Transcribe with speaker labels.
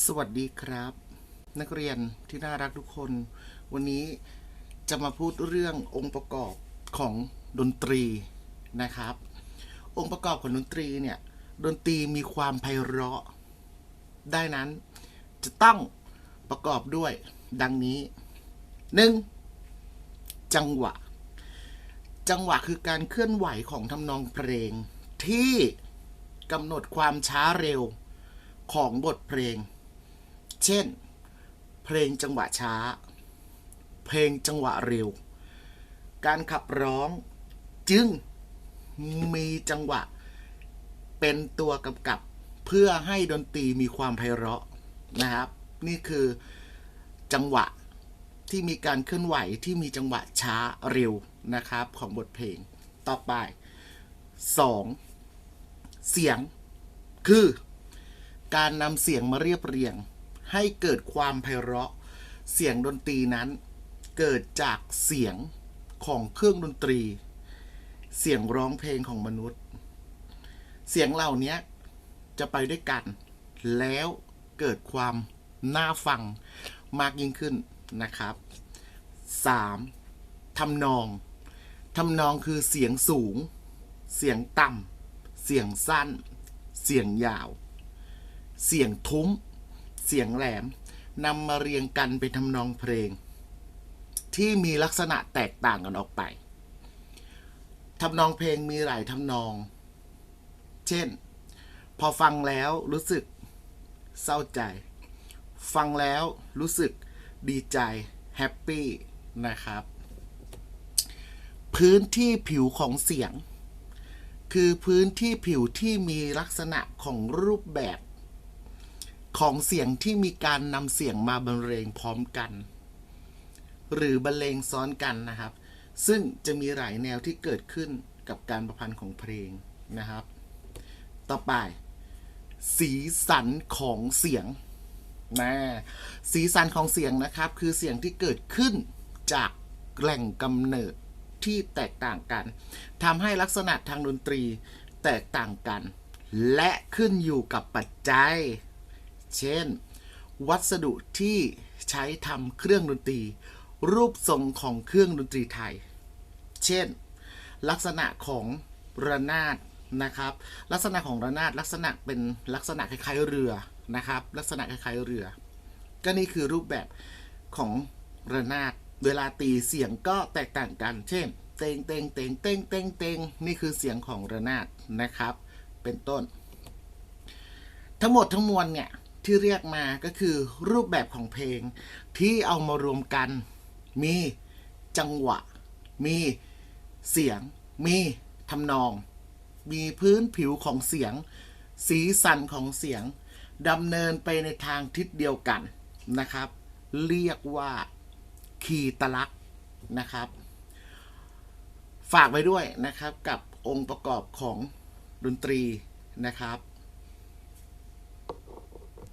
Speaker 1: สวัสดีครับ นักเรียนที่น่ารักทุกคน วันนี้จะมาพูดเรื่ององค์ประกอบของดนตรีนะครับ องค์ประกอบของดนตรีเนี่ยดนตรีมีความไพเราะ ได้นั้นจะต้องประกอบด้วยดังนี้หนึ่งจังหวะ จังหวะคือการเคลื่อนไหวของทำนองเพลงที่กำหนดความช้าเร็วของบทเพลง เช่น เพลงจังหวะช้า เพลงจังหวะเร็ว การขับร้องจึงมีจังหวะ เป็นตัวกำกับเพื่อให้ดนตรีมีความไพเราะนะครับ นี่คือจังหวะที่มีการเคลื่อนไหวที่มีจังหวะช้าเร็วนะครับ ของบทเพลงต่อไป 2. เสียงคือ การนำเสียงมาเรียบเรียง ให้เกิดความไพเราะ เสียงดนตรีนั้น เกิดจากเสียงของเครื่องดนตรี เสียงร้องเพลงของมนุษย์ เสียงเหล่านี้จะไปด้วยกัน แล้วเกิดความน่าฟังมากยิ่งขึ้นนะครับ 3. ทำนองทำนองคือเสียงสูง เสียงต่ำเสียงสั้น เสียงยาว เสียงทุ้ม เสียงแหลมนำมาเรียงกันเป็นทำนองเพลง ที่มีลักษณะแตกต่างกันออกไปทำนองเพลงมีหลายทำนอง เช่น พอฟังแล้วรู้สึกเศร้าใจ ฟังแล้วรู้สึกดีใจแฮปปี้นะครับ พื้นที่ผิวของเสียง คือพื้นที่ผิวที่มีลักษณะของรูปแบบ ของเสียงที่มีการนำเสียงมาบรรเลงพร้อมกัน หรือบรรเลงซ้อนกันนะครับ ซึ่งจะมีหลายแนวที่เกิดขึ้นกับการประพันธ์ของเพลงนะครับ ต่อไป สีสันของเสียงนะสีสันของเสียงนะครับ คือเสียงที่เกิดขึ้นจากแหล่งกำเนิดที่แตกต่างกันทำให้ลักษณะทางดนตรีแตกต่างกัน และขึ้นอยู่กับปัจจัย เช่น วัสดุที่ใช้ทำเครื่องดนตรี รูปทรงของเครื่องดนตรีไทย เช่น ลักษณะของระนาดนะครับ ลักษณะของระนาดลักษณะเป็นลักษณะคล้ายๆเรือนะครับ ลักษณะคล้ายๆเรือ ก็นี่คือรูปแบบของระนาดเวลาตีเสียงก็แตกต่างกัน เช่น เตงเตงเตงเตงเตงเตงนี่คือเสียงของระนาดนะครับ เป็นต้น ทั้งหมดทั้งมวลเนี่ย ที่เรียกมาก็คือรูปแบบของเพลงที่เอามารวมกัน มีจังหวะ มีเสียง มีทำนอง มีพื้นผิวของเสียง สีสันของเสียงดำเนินไปในทางทิศเดียวกันนะครับ เรียกว่าคีตลักษณ์นะครับ ฝากไว้ด้วยนะครับกับองค์ประกอบของดนตรีนะครับ